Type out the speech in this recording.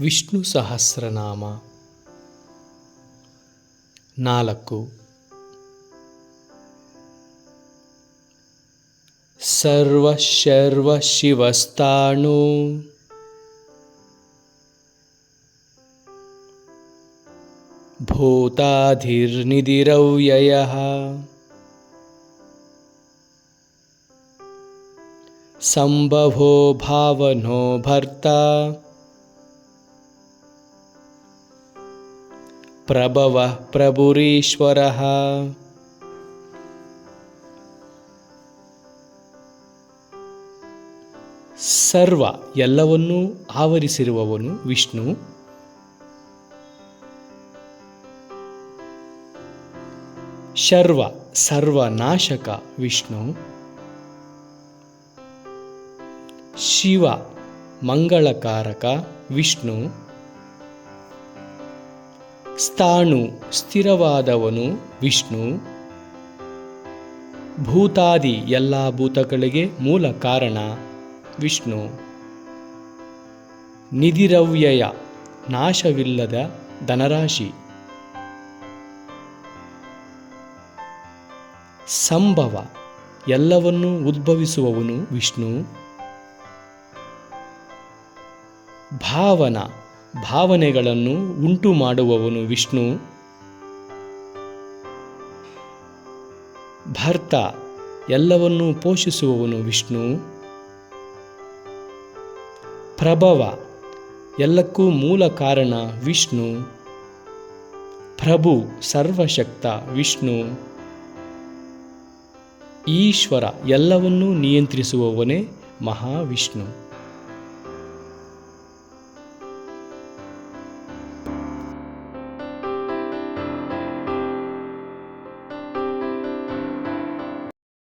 ವಿಷ್ಣು ಸಹಸ್ರನಾಮ ನಾಲ್ಕು ಸರ್ವಶರ್ವ ಶಿವಸ್ತಾಣು ಭೂತಾಧಿರ್ನಿಧಿರವ್ಯಯಃ ಸಂಭವೋ ಭಾವನೋ ಪ್ರಭವ ಪ್ರಭುರೀಶ್ವರಃ ಸರ್ವ ಎಲ್ಲವನ್ನೂ ಆವರಿಸಿರುವವನು ವಿಷ್ಣು. ಶರ್ವ ಸರ್ವನಾಶಕ ವಿಷ್ಣು. ಶಿವ ಮಂಗಳಕಾರಕ ವಿಷ್ಣು. ಸ್ಥಾಣು ಸ್ಥಿರವಾದವನು ವಿಷ್ಣು. ಭೂತಾದಿ ಎಲ್ಲ ಭೂತಗಳಿಗೆ ಮೂಲ ಕಾರಣ ವಿಷ್ಣು. ನಿಧಿರವ್ಯಯ ನಾಶವಿಲ್ಲದ ಧನರಾಶಿ. ಸಂಭವ ಎಲ್ಲವನ್ನೂ ಉದ್ಭವಿಸುವವನು ವಿಷ್ಣು. ಭಾವನ ಭಾವನೆಗಳನ್ನು ಉಂಟು ಮಾಡುವವನು ವಿಷ್ಣು. ಭರ್ತ ಎಲ್ಲವನ್ನೂ ಪೋಷಿಸುವವನು ವಿಷ್ಣು. ಪ್ರಭವ ಎಲ್ಲಕ್ಕೂ ಮೂಲ ಕಾರಣ ವಿಷ್ಣು. ಪ್ರಭು ಸರ್ವಶಕ್ತ ವಿಷ್ಣು. ಈಶ್ವರ ಎಲ್ಲವನ್ನೂ ನಿಯಂತ್ರಿಸುವವನೇ ಮಹಾವಿಷ್ಣು.